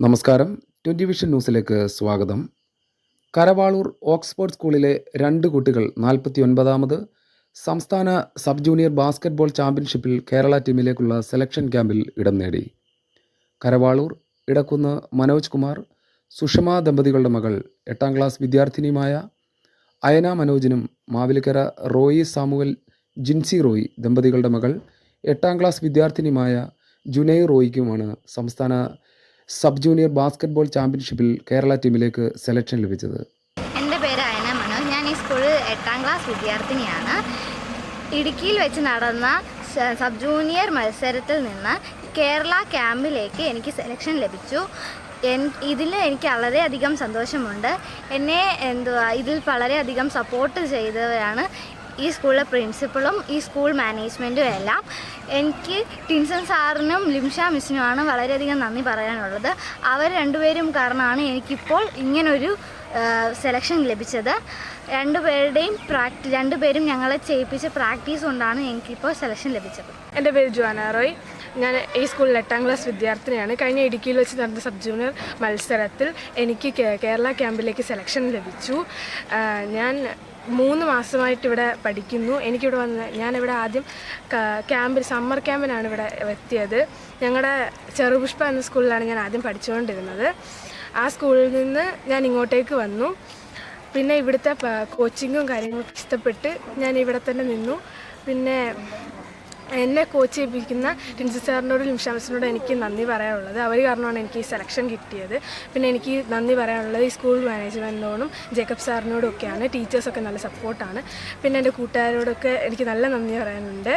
നമസ്കാരം. Twenty vision ന്യൂസിലേക്ക് സ്വാഗതം. കരവാളൂർ ഓക്സ്ഫോർഡ് സ്കൂളിലെ രണ്ട് കുട്ടികൾ നാൽപ്പത്തി ഒൻപതാമത് സംസ്ഥാന സബ് ജൂനിയർ ബാസ്ക്കറ്റ്ബോൾ ചാമ്പ്യൻഷിപ്പിൽ കേരള ടീമിലേക്കുള്ള സെലക്ഷൻ ക്യാമ്പിൽ ഇടം നേടി. കരവാളൂർ ഇടക്കുന്ന് മനോജ് കുമാർ സുഷമ ദമ്പതികളുടെ മകൾ എട്ടാം ക്ലാസ് വിദ്യാർത്ഥിനിയുമായ Ayana മനോജിനും Mavelikara Roy Samuel Jincy Roy ദമ്പതികളുടെ മകൾ എട്ടാം ക്ലാസ് വിദ്യാർത്ഥിനിയുമായ ജുനൈ റോയിക്കുമാണ് സംസ്ഥാന സബ് ജൂനിയർ ബാസ്കറ്റ്ബോൾ ചാമ്പ്യൻഷിപ്പിൽ കേരള ടീമിലേക്ക് സെലക്ഷൻ ലഭിച്ചത്. എന്റെ പേര് അയന മനോജ്. ഞാൻ ഈ സ്കൂളിൽ എട്ടാം ക്ലാസ് വിദ്യാർത്ഥിനിയാണ്. ഇടുക്കിയിൽ വെച്ച് നടന്ന സബ് ജൂനിയർ മത്സരത്തിൽ നിന്ന് കേരള ക്യാമ്പിലേക്ക് എനിക്ക് സെലക്ഷൻ ലഭിച്ചു. ഇതിൽ എനിക്ക് വളരെയധികം സന്തോഷമുണ്ട്. എന്നെ എന്തുവാ ഇതിൽ വളരെയധികം സപ്പോർട്ട് ചെയ്തവരാണ് ഈ സ്കൂളിലെ പ്രിൻസിപ്പളും ഈ സ്കൂൾ മാനേജ്മെന്റും എല്ലാം എനിക്ക് ടിൻസൺ സാറിനും ലിംഷ മിസ്സിനുമാണ് വളരെയധികം നന്ദി പറയാനുള്ളത്. അവർ രണ്ടുപേരും കാരണമാണ് എനിക്കിപ്പോൾ ഇങ്ങനൊരു സെലക്ഷൻ ലഭിച്ചത്. രണ്ടുപേരുടെയും പ്രാക്ടി രണ്ടുപേരും ഞങ്ങളെ ചെയ്യിപ്പിച്ച പ്രാക്ടീസ് കൊണ്ടാണ് എനിക്കിപ്പോൾ സെലക്ഷൻ ലഭിച്ചത്. എന്റെ പേര് ജോന റോയ്. ഞാൻ ഈ സ്കൂളിൽ എട്ടാം ക്ലാസ് വിദ്യാർത്ഥിനിയാണ്. കഴിഞ്ഞ ഇടുക്കിയിൽ വെച്ച് നടന്ന സബ് ജൂനിയർ മത്സരത്തിൽ എനിക്ക് കേരള ക്യാമ്പിലേക്ക് സെലക്ഷൻ ലഭിച്ചു. ഞാൻ മൂന്ന് മാസമായിട്ട് ഇവിടെ പഠിക്കുന്നു. എനിക്കിവിടെ വന്ന് ഞാനിവിടെ ആദ്യം ക്യാമ്പിൽ സമ്മർ ക്യാമ്പിനാണ് ഇവിടെ എത്തിയത്. ഞങ്ങളുടെ ചെറുപുഷ്പ എന്ന സ്കൂളിലാണ് ഞാൻ ആദ്യം പഠിച്ചുകൊണ്ടിരുന്നത്. ആ സ്കൂളിൽ നിന്ന് ഞാൻ ഇങ്ങോട്ടേക്ക് വന്നു. പിന്നെ ഇവിടുത്തെ കോച്ചിങ്ങും കാര്യങ്ങളും ഇഷ്ടപ്പെട്ട് ഞാൻ ഇവിടെ തന്നെ നിന്നു. പിന്നെ എന്നെ കോച്ച് ചെയ്യിപ്പിക്കുന്ന ടിൻസി സാറിനോടും ലിംഷാംസിനോടും എനിക്ക് നന്ദി പറയാനുള്ളത്. അവർ കാരണമാണ് എനിക്ക് ഈ സെലക്ഷൻ കിട്ടിയത്. പിന്നെ എനിക്ക് നന്ദി പറയാനുള്ളത് ഈ സ്കൂൾ മാനേജ്മെന്റിനോടും ജേക്കബ് സാറിനോടും ഒക്കെയാണ്. ടീച്ചേഴ്സൊക്കെ നല്ല സപ്പോർട്ടാണ് പിന്നെ എന്റെ കൂട്ടുകാരോടൊക്കെ എനിക്ക് നല്ല നന്ദി പറയാനുണ്ട്.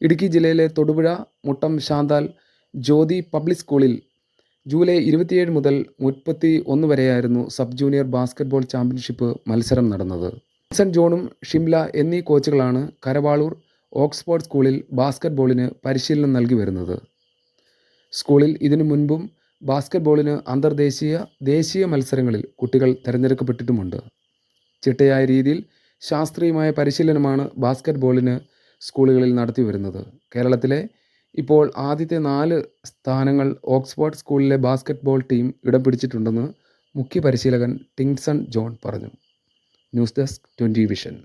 ഇടുക്കി ജില്ലയിലെ തൊടുപുഴ മുട്ടം ശാന്താൽ ജ്യോതി പബ്ലിക് സ്കൂളിൽ ജൂലൈ ഇരുപത്തിയേഴ് മുതൽ മുപ്പത്തി ഒന്ന് വരെയായിരുന്നു സബ് ജൂനിയർ ബാസ്ക്കറ്റ്ബോൾ ചാമ്പ്യൻഷിപ്പ് മത്സരം നടന്നത്. വിൻസൻ ജോണും ഷിംല എന്നീ കോച്ചുകളാണ് കരവാളൂർ ഓക്സ്ഫോർഡ് സ്കൂളിൽ ബാസ്ക്കറ്റ്ബോളിന് പരിശീലനം നൽകി വരുന്നത്. സ്കൂളിൽ ഇതിനു മുൻപും ബാസ്ക്കറ്റ്ബോളിന് അന്തർദേശീയ ദേശീയ മത്സരങ്ങളിൽ കുട്ടികൾ തിരഞ്ഞെടുക്കപ്പെട്ടിട്ടുമുണ്ട്. ചിട്ടയായ രീതിയിൽ ശാസ്ത്രീയമായ പരിശീലനമാണ് ബാസ്ക്കറ്റ്ബോളിന് സ്കൂളുകളിൽ നടത്തി വരുന്നത്. കേരളത്തിലെ ഇപ്പോൾ ആദ്യത്തെ നാല് സ്ഥാനങ്ങൾ ഓക്സ്ഫോർഡ് സ്കൂളിലെ ബാസ്ക്കറ്റ്ബോൾ ടീം ഇടം പിടിച്ചിട്ടുണ്ടെന്ന് മുഖ്യ പരിശീലകൻ ടിങ്സൺ ജോൺ പറഞ്ഞു. News desk twenty vision.